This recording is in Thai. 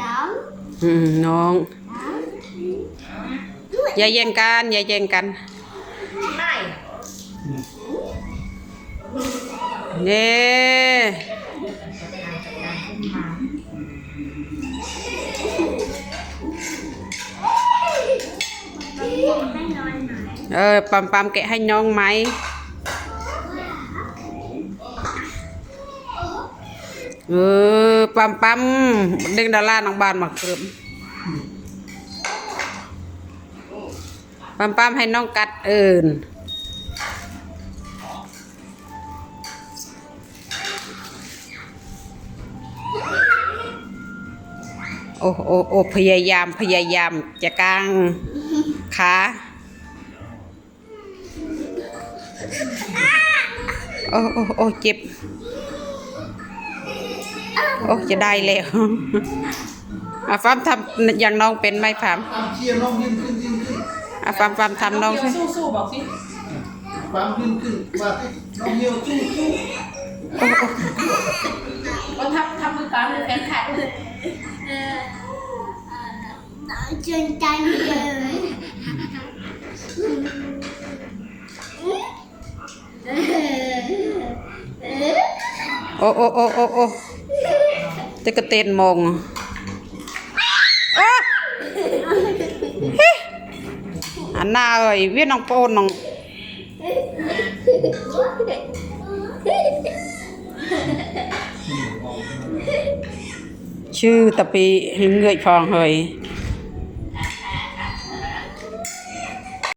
Đóng อืมน้อง อย่าแย่งกัน อย่าแย่งกันไม่เน่ Hay nói nói เออปั๊มปั๊มแกะให้น้องไหม เออปั๊มปั๊มเดึงดาราน้องบานมาเกือบปั๊มปั๊มให้น้องกัดเอินโอ้โอ้โอ้พยายามพยายามจะกางขาโอ้โอ้โอ้เจ็บ โอ้จะได้แล้วอาฟามทำอย่างน้องเป็นไหมฟามตามเชียร์น้องยืนขึ้นยืนขึ้นอาฟามฟามทำน้องใช่สู้สู้ๆบอกสิความยืนขึ้นว่าให้น้องเยียวสู้สู้ว่าทำทำมือกลางมือแขนขาดเลย Nói trên tay rồi โอ้โอ้โอ้โอ้โอ้ จะกระเตนมองอันน่าเอ้ยเวียนน้องโปนน้องชื่อตะปีเงยฟองเฮย